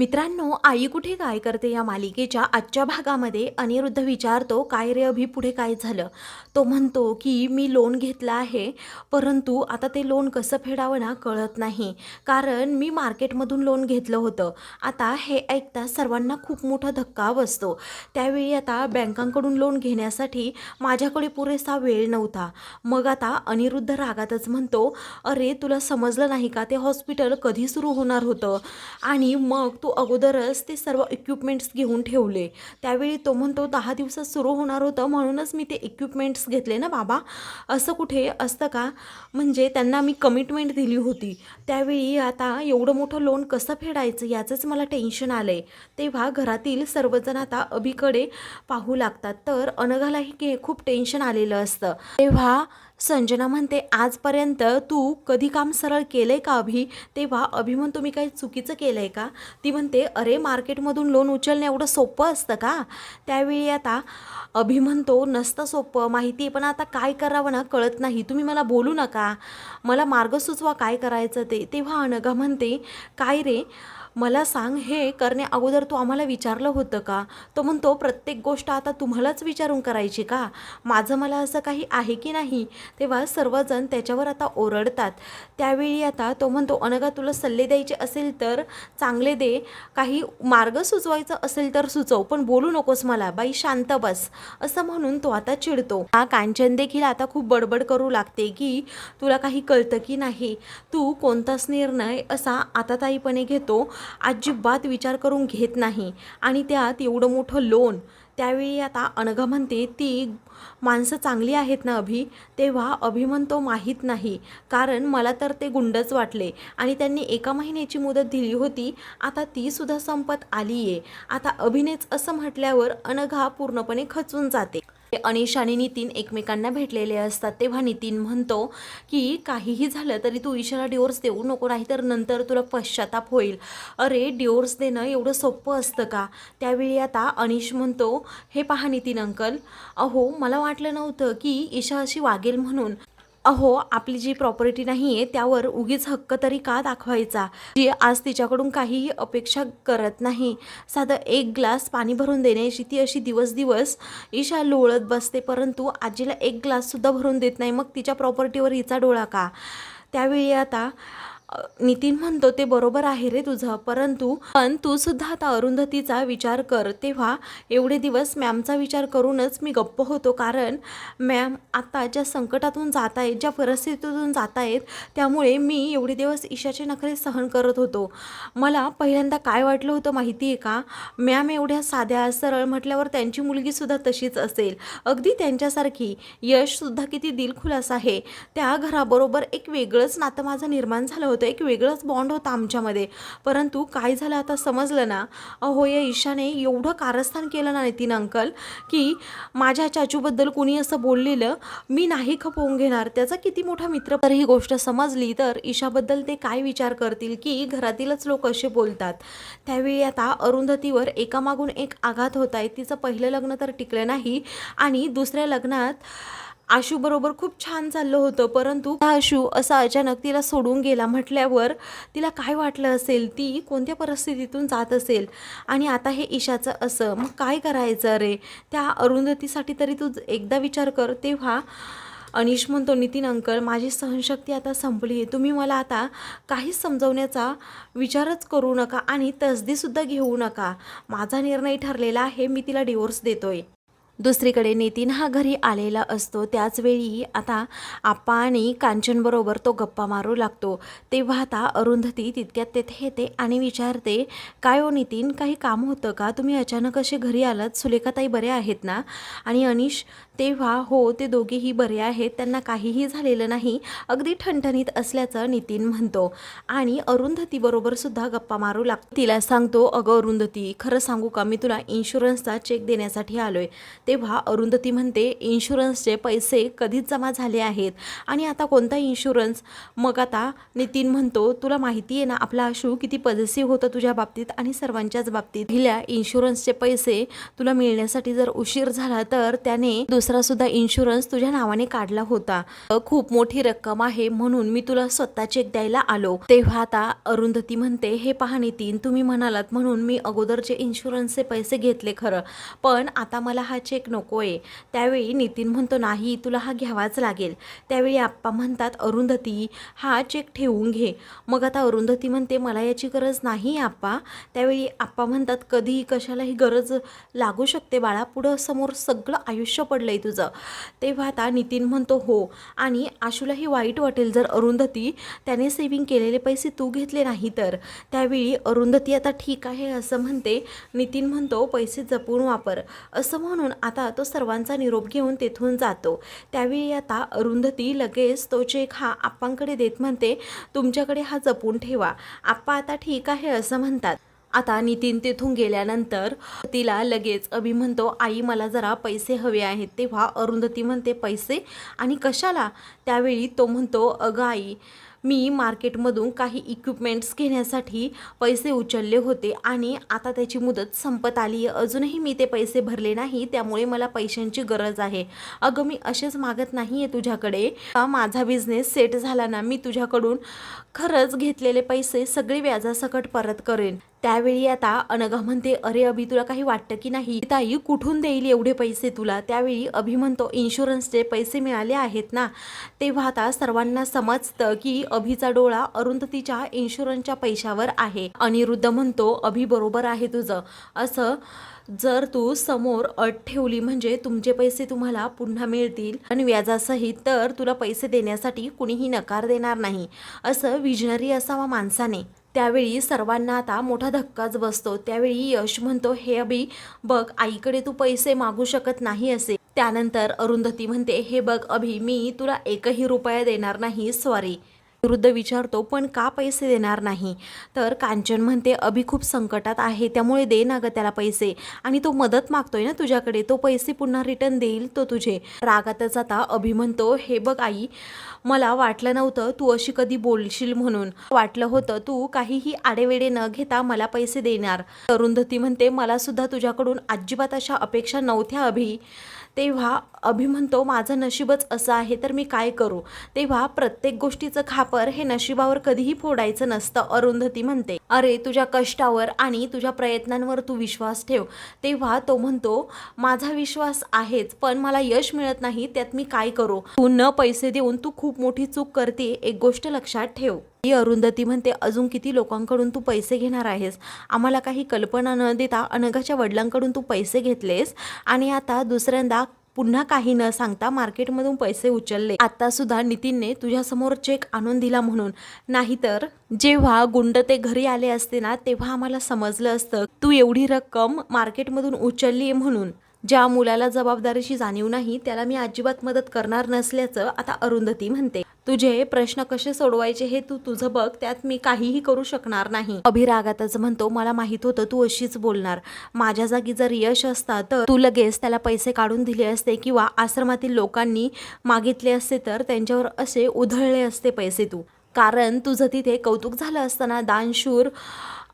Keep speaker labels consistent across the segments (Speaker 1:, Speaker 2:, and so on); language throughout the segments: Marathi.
Speaker 1: मित्रांनो आई कुठे काय करते या मालिकेच्या आजच्या भागामध्ये? अनिरुद्ध विचारतो काय रे अभि पुढे काय झालं? तो म्हणतो की मी लोन घेतलं आहे परंतु आता ते लोन कसं फेडावं ना कळत नाही. कारण मी मार्केटमधून लोन घेतलं होतं. आता हे ऐकता सर्वांना खूप मोठा धक्का बसतो. त्यावेळी आता बँकांकडून लोन घेण्यासाठी माझ्याकडे पुरेसा वेळ नव्हता. मग आता अनिरुद्ध रागातच म्हणतो अरे तुला समजलं नाही का? ते हॉस्पिटल कधी सुरू होणार होतं? आणि मग तू अगोदरच ते सर्व इक्विपमेंट्स घेऊन ठेवले. त्यावेळी तो म्हणतो दहा दिवसात सुरू होणार होतं म्हणूनच मी ते इक्विपमेंट्स घेतले ना बाबा. असं कुठे असतं का? म्हणजे त्यांना मी कमिटमेंट दिली होती. त्यावेळी आता एवढं मोठं लोन कसं फेडायचं याचंच मला टेन्शन आलं आहे तेव्हा घरातील सर्वजण आता अभिकडे पाहू लागतात. तर अनघालाही के खूप टेन्शन आलेलं असतं. तेव्हा संजना म्हणते आजपर्यंत तू कधी काम सरळ केलं आहे का अभि? तेव्हा अभि म्हणतो मी काही चुकीचं केलं आहे का? ती म्हणते अरे मार्केटमधून लोन उचलणे एवढं सोपं असतं का? त्यावेळी आता अभि म्हणतो नसतं सोपं माहिती आहे पण आता काय करावं ना कळत नाही. तुम्ही मला बोलू नका. मला मार्ग सुचवा काय करायचं ते. तेव्हा अनघा म्हणते काय रे? मला सांग हे करणे अगोदर तू आम्हाला विचारलं होतं का? तो म्हणतो प्रत्येक गोष्ट आता तुम्हालाच विचारून करायची का? माझं मला असं काही आहे की नाही? तेव्हा सर्वजण त्याच्यावर आता ओरडतात. त्यावेळी आता तो म्हणतो अनघा तुला सल्ले द्यायचे असेल तर चांगले दे. काही मार्ग सुचवायचा असेल तर सुचव पण बोलू नकोस मला. बाई शांत बस. असं म्हणून तो आता चिडतो. हा कांचन देखील आता खूप बडबड करू लागते की तुला काही कळतं की नाही? तू कोणताच निर्णय असा आता ताईपणे घेतो अजिबात विचार करून घेत नाही. आणि त्यात एवढं मोठं लोन त्यावेळी आता अनघा म्हणते ती माणसं चांगली आहेत ना अभि? तेव्हा अभि म्हणतो माहीत नाही. कारण मला तर ते गुंडच वाटले. आणि त्यांनी एका महिन्याची मुदत दिली होती. आता तीसुद्धा संपत आली आहे आता अभिनेच असं म्हटल्यावर अनघा पूर्णपणे खचून जाते. अनिश आणि नितीन एकमेकांना भेटलेले असतात. तेव्हा नितीन म्हणतो की काहीही झालं तरी तू ईशाला डिवोर्स देऊ नको नाही तर नंतर तुला पश्चाताप होईल. अरे डिवोर्स देणं एवढं सोपं असतं का? त्यावेळी आता अनिश म्हणतो हे पहा नितीन अंकल अहो मला वाटलं नव्हतं की ईशा अशी वागेल म्हणून. अहो आपली जी प्रॉपर्टी नाही आहे त्यावर उगीच हक्क तरी का दाखवायचा? जी आज तिच्याकडून काहीही अपेक्षा करत नाही. साधं एक ग्लास पाणी भरून देण्याची ती अशी दिवस दिवस ईशा लोळत बसते परंतु आजीला एक ग्लाससुद्धा भरून देत नाही. मग तिच्या प्रॉपर्टीवर हिचा डोळा का? त्यावेळी आता नितीन म्हणतो ते बरोबर आहे रे तुझं परंतु पण तू सुद्धा आता अरुंधतीचा विचार कर. तेव्हा एवढे दिवस मॅमचा विचार करूनच मी गप्प होतो कारण मॅम आता ज्या संकटातून जात आहेत ज्या परिस्थितीतून जात आहेत त्यामुळे मी एवढे दिवस ईशाचे नखरे सहन करत होतो. मला पहिल्यांदा काय वाटलं होतं माहिती आहे का? मॅम एवढ्या साध्या सरळ म्हटल्यावर त्यांची मुलगीसुद्धा तशीच असेल. अगदी त्यांच्यासारखी. यशसुद्धा किती दिलखुलास आहे. त्या घराबरोबर एक वेगळंच नातं माझं निर्माण झालं होतं. एक वेगळंच बॉन्ड होता आमच्यामध्ये. परंतु काय झालं आता समजलं ना? अहो या ईशाने एवढं कारस्थान केलं ना नितीन अंकल की माझ्या चाचूबद्दल कुणी असं बोललेलं मी नाही खपवून घेणार. त्याचा किती मोठा मित्र तर ही गोष्ट समजली तर ईशाबद्दल ते काय विचार करतील की घरातीलच लोक असे बोलतात. त्यावेळी आता अरुंधतीवर एकामागून एक आघात होत आहे तिचं पहिलं लग्न तर टिकलं नाही आणि दुसऱ्या लग्नात आशू बरोबर खूप छान चाललं होतं परंतु हा आशू असा अचानक तिला सोडून गेला म्हटल्यावर तिला काय वाटलं असेल? ती कोणत्या परिस्थितीतून जात असेल? आणि आता हे ईशाचं असं मग काय करायचं रे? त्या अरुंधतीसाठी तरी तू एकदा विचार कर. तेव्हा अनिश म्हणतो नितीन अंकल माझी सहनशक्ती आता संपली आहे. तुम्ही मला आता काहीच समजवण्याचा विचारच करू नका आणि तसदीसुद्धा घेऊ नका. माझा निर्णय ठरलेला आहे मी तिला डिवोर्स देतोय. दुसरीकडे नितीन हा घरी आलेला असतो. त्याचवेळी आता आप्पा आणि कांचनबरोबर तो गप्पा मारू लागतो. तेव्हा आता अरुंधती तितक्यात तेथे येते आणि विचारते काय ओ नितीन काही काम होतं का? तुम्ही अचानक असे घरी आलात? सुलेखाताई बरे आहेत ना? आणि अनिश तेव्हा हो ते दोघेही बरे आहेत. त्यांना काहीही झालेलं नाही. अगदी ठणठणीत असल्याचं नितीन म्हणतो. आणि अरुंधतीबरोबर सुद्धा गप्पा मारू लागतो तिला सांगतो अगं अरुंधती खरं सांगू का? मी तुला इन्शुरन्सचा चेक देण्यासाठी आलोय. तेव्हा अरुंधती म्हणते इन्शुरन्सचे पैसे कधीच जमा झाले आहेत. आणि आता कोणता इन्शुरन्स मग आता नितीन म्हणतो तुला माहिती आहे ना आपला आशू किती पजेसिव्ह होतं तुझ्या बाबतीत आणि सर्वांच्याच बाबतीत. पहिल्या इन्शुरन्सचे पैसे तुला मिळण्यासाठी जर उशीर झाला तर त्याने दुसऱ्या दुसरा सुद्धा इन्शुरन्स तुझ्या नावाने काढला होता. खूप मोठी रक्कम आहे म्हणून मी तुला स्वतः चेक द्यायला आलो. तेव्हा आता अरुंधती म्हणते हे पहा नितीन तुम्ही म्हणालात म्हणून मी अगोदरचे इन्शुरन्सचे पैसे घेतले खरं. पण आता मला हा चेक नको आहे त्यावेळी नितीन म्हणतो नाही तुला हा घ्यावाच लागेल. त्यावेळी आप्पा म्हणतात अरुंधती हा चेक ठेवून घे. मग आता अरुंधती म्हणते मला याची गरज नाही आप्पा. त्यावेळी आप्पा म्हणतात कधीही कशालाही गरज लागू शकते बाळा. पुढं समोर सगळं आयुष्य पडलंय तुझं. तेव्हा आता नितीन म्हणतो हो. आणि आशूलाही वाईट वाटेल जर अरुंधती त्याने सेविंग केलेले पैसे तू घेतले नाही तर. त्यावेळी अरुंधती आता ठीक आहे असं म्हणते. नितीन म्हणतो पैसे जपून वापर. असं म्हणून आता तो सर्वांचा निरोप घेऊन तेथून जातो. त्यावेळी आता अरुंधती लगेच तो चेक हा आप्पांकडे देत म्हणते तुमच्याकडे हा जपून ठेवा. आप्पा आता ठीक आहे असं म्हणतात. आता नितीन तिथून गेल्यानंतर तिला लगेच अभि म्हणतो आई मला जरा पैसे हवे आहेत. तेव्हा अरुंधती म्हणते पैसे? आणि कशाला? त्यावेळी तो म्हणतो अगं आई मी मार्केटमधून काही इक्विपमेंट्स घेण्यासाठी पैसे उचलले होते आणि आता त्याची मुदत संपत आली आहे अजूनही मी ते पैसे भरले नाही त्यामुळे मला पैशांची गरज आहे. अगं मी असेच मागत नाही आहे तुझ्याकडे. माझा बिझनेस सेट झाला ना मी तुझ्याकडून खरंच घेतलेले पैसे सगळे व्याजासकट परत करेन. त्यावेळी आता अनघा म्हणते अरे अभि तुला काही वाटतं की नाही? ताई कुठून देईल एवढे पैसे तुला? त्यावेळी अभि म्हणतो इन्शुरन्सचे पैसे मिळाले आहेत ना? तेव्हा आता सर्वांना समजतं की अभिचा डोळा अरुंधतीच्या इन्शुरन्सच्या पैशावर आहे. अनिरुद्ध म्हणतो अभि बरोबर आहे तुझं. असं जर तू समोर अट ठेवली म्हणजे तुमचे पैसे तुम्हाला पुन्हा मिळतील. आणि व्याजासहित तर तुला पैसे देण्यासाठी कुणीही नकार देणार नाही. असं विजनरी असावा माणसाने. त्यावेळी सर्वांना आता मोठा धक्काच बसतो. त्यावेळी यश म्हणतो हे अभि बघ आईकडे तू पैसे मागू शकत नाही असे. त्यानंतर अरुंधती म्हणते हे बघ अभि मी तुला एकही रुपया देणार नाही सॉरी विरुद्ध विचारतो पण का पैसे देणार नाही? तर कांचन म्हणते अभि खूप संकटात आहे त्यामुळे दे ना ग त्याला पैसे. आणि तो मदत मागतोय ना तुझ्याकडे तो पैसे पुन्हा रिटर्न देईल तो तुझे. रागातच आता अभि म्हणतो हे बघ आई मला वाटलं नव्हतं तू अशी कधी बोलशील म्हणून. वाटलं होतं तू काहीही आडेवेडे न घेता मला पैसे देणार. अरुंधती म्हणते मला सुद्धा तुझ्याकडून अजिबात अशा अपेक्षा नव्हत्या अभि. तेव्हा अभि म्हणतो माझं नशीबच असं आहे तर मी काय करू? तेव्हा प्रत्येक गोष्टीचं खापर हे नशिबावर कधीही फोडायचं नसतं अरुंधती म्हणते. अरे तुझ्या कष्टावर आणि तुझ्या प्रयत्नांवर तू विश्वास ठेव. तेव्हा तो म्हणतो माझा विश्वास आहेच पण मला यश मिळत नाही त्यात मी काय करू? तू न पैसे देऊन तू खूप मोठी चूक करते एक गोष्ट लक्षात ठेव. ही अरुंधती म्हणते अजून किती लोकांकडून तू पैसे घेणार आहेस? आम्हाला काही कल्पना न देता अनघाच्या वडिलांकडून तू पैसे घेतलेस आणि आता दुसऱ्यांदा पुन्हा काही न सांगता मार्केटमधून पैसे उचलले. आता सुद्धा नितीनने तुझ्यासमोर चेक आणून दिला म्हणून. नाहीतर जेव्हा गुंड ते घरी आले असते ना तेव्हा आम्हाला समजलं असतं तू एवढी रक्कम मार्केटमधून उचलली म्हणून. ज्या मुलाला जबाबदारीची जाणीव नाही त्याला मी अजिबात मदत करणार नसल्याचं आता अरुंधती म्हणते. तुझे प्रश्न कसे सोडवायचे हे तू तुझं बघ त्यात मी काहीही करू शकणार नाही. अभिरागातच म्हणतो मला माहीत होतं तू अशीच बोलणार. माझ्या जागी जर यश असता तर तू लगेच त्याला पैसे काढून दिले असते किंवा आश्रमातील लोकांनी मागितले असते तर त्यांच्यावर असे उधळले असते पैसे तू. कारण तुझं तिथे कौतुक झालं असताना दानशूर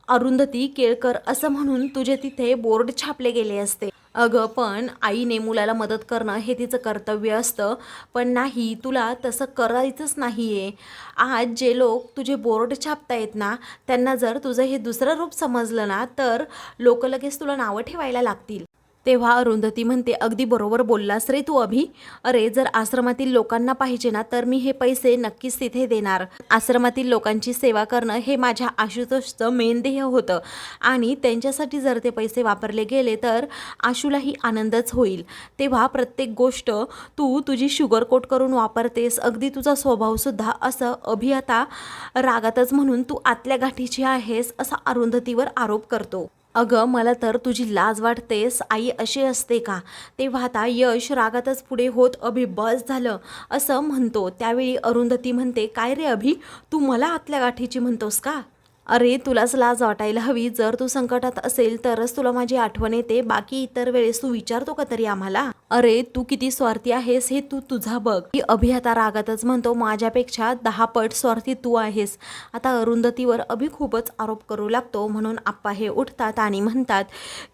Speaker 1: अरुंधती केळकर असं म्हणून तुझे तिथे बोर्ड छापले गेले असते. अगं पण आईने मुलाला मदत करणं हे तिचं कर्तव्य असतं. पण नाही तुला तसं करायचंच नाही आहे आज जे लोक तुझे बोर्ड छापतायत ना त्यांना जर तुझं हे दुसरं रूप समजलं ना तर लोक लगेच तुला नावं ठेवायला लागतील. तेव्हा अरुंधती म्हणते अगदी बरोबर बोललास रे तू अभि. अरे जर आश्रमातील लोकांना पाहिजे ना तर मी हे पैसे नक्कीच तिथे देणार. आश्रमातील लोकांची सेवा करणं हे माझ्या आशुतोषचं मेन ध्येय होतं. आणि त्यांच्यासाठी जर ते पैसे वापरले गेले तर आशूलाही आनंदच होईल. तेव्हा प्रत्येक गोष्ट तू तुझी शुगर कोट करून वापरतेस. अगदी तुझा स्वभावसुद्धा असं अभि आता रागातच म्हणून तू आतल्या गाठीची आहेस असा अरुंधतीवर आरोप करतो. अगं मला तर तुझी लाज वाटतेस. आई अशी असते का? तेव्हा आता यश रागातच पुढे होत अभि बस झालं. असं म्हणतो. त्यावेळी अरुंधती म्हणते काय रे अभि? तू मला आतल्या गाठीची म्हणतोस का? अरे तुलाच लाज वाटायला हवी. जर तू संकटात असेल तरच तुला माझी आठवण येते. बाकी इतर वेळेस तू विचारतो का तरी आम्हाला? अरे तू किती स्वार्थी आहेस हे तू तुझा बघ. की अभि आता रागातच म्हणतो माझ्यापेक्षा दहा पट स्वार्थी तू आहेस. आता अरुंधतीवर अभि खूपच आरोप करू लागतो. म्हणून आप्पा हे उठतात आणि म्हणतात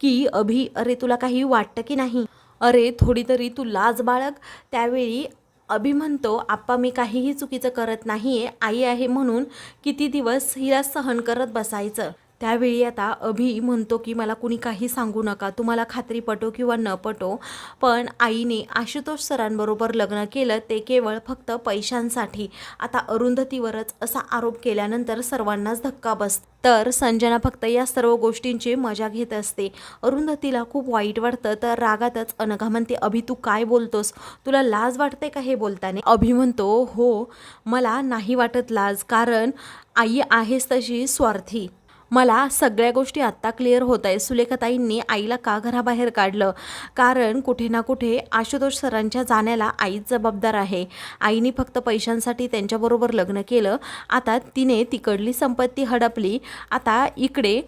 Speaker 1: की अभि अरे तुला काही वाटतं की नाही? अरे थोडी तरी तू लाज बाळग. त्यावेळी अभि म्हणतो आप्पा मी काहीही चुकीचं करत नाही आहे आई आहे म्हणून किती दिवस हिला सहन करत बसायचं? त्यावेळी आता अभि म्हणतो की मला कुणी काही सांगू नका. तुम्हाला खात्री पटो किंवा न पटो. पण आईने आशुतोष सरांबरोबर लग्न केलं ते केवळ फक्त पैशांसाठी. आता अरुंधतीवरच असा आरोप केल्यानंतर सर्वांनाच धक्का बस तर संजना फक्त या सर्व गोष्टींची मजा घेत असते. अरुंधतीला खूप वाईट वाटतं तर रागातच अनघा म्हणते अभि तू काय बोलतोस? तुला लाज वाटते का हे बोलताना? अभि म्हणतो हो मला नाही वाटत लाज कारण आई आहेस तशी स्वार्थी. मला सगळ्या गोष्टी आत्ता क्लिअर होत आहे सुलेखाताईंनी आईला का घराबाहेर काढलं? कारण कुठे ना कुठे आशुतोष सरांच्या जाण्याला आईच जबाबदार आहे. आईने फक्त पैशांसाठी त्यांच्याबरोबर लग्न केलं. आता तिने तिकडली संपत्ती हडपली. आता इकडे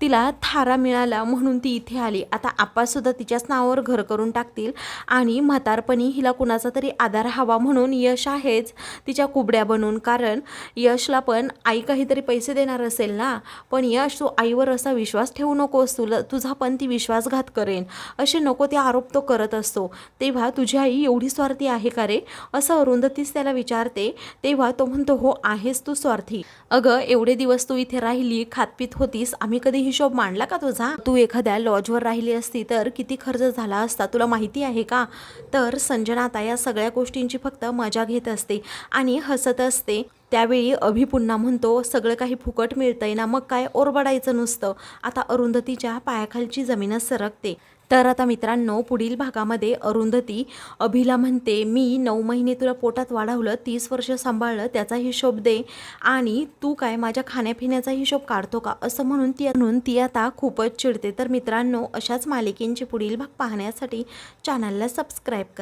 Speaker 1: तिला थारा मिळाला म्हणून ती इथे आली. आता आप्पासुद्धा तिच्याच नावावर घर करून टाकतील आणि म्हातारपणी हिला कुणाचा तरी आधार हवा म्हणून यश आहेच तिच्या कुबड्या बनून. कारण यशला पण आई काहीतरी पैसे देणार असेल ना? पण यश तू आईवर असा विश्वास ठेवू नकोस तुला तुझा पण ती विश्वासघात करेन. असे नको ते आरोप तो करत असतो. तेव्हा तुझी आई एवढी स्वार्थी आहे का रे? असं अरुंधतीच त्याला विचारते. तेव्हा तो म्हणतो हो आहेस तू स्वार्थी. अगं एवढे दिवस तू इथे राहिली खातपीत होतीस. आम्ही कधी हिशोब मांडला का तुझा? तू एखाद्या लॉजवर राहिली असती तर किती खर्च झाला असता? तुला माहिती आहे का? तर संजना आता या सगळ्या गोष्टींची फक्त मजा घेत असते आणि हसत असते. त्यावेळी अभि पुन्हा म्हणतो सगळं काही फुकट मिळतंय ना मग काय ओरबडायचं नुसतं? आता अरुंधतीच्या पायाखालची जमीनच सरकते. तर आता मित्रांनो पुढील भागामध्ये अरुंधती अभिला म्हणते मी नऊ महिने तुला पोटात वाढवलं तीस वर्ष सांभाळलं त्याचा हिशोब दे. आणि तू काय माझ्या खाण्यापिण्याचा हिशोब काढतो का? असं म्हणून ती म्हणून ती आता खूपच चिडते. तर मित्रांनो अशाच मालिकेंचे पुढील भाग पाहण्यासाठी चॅनलला सबस्क्राईब करा.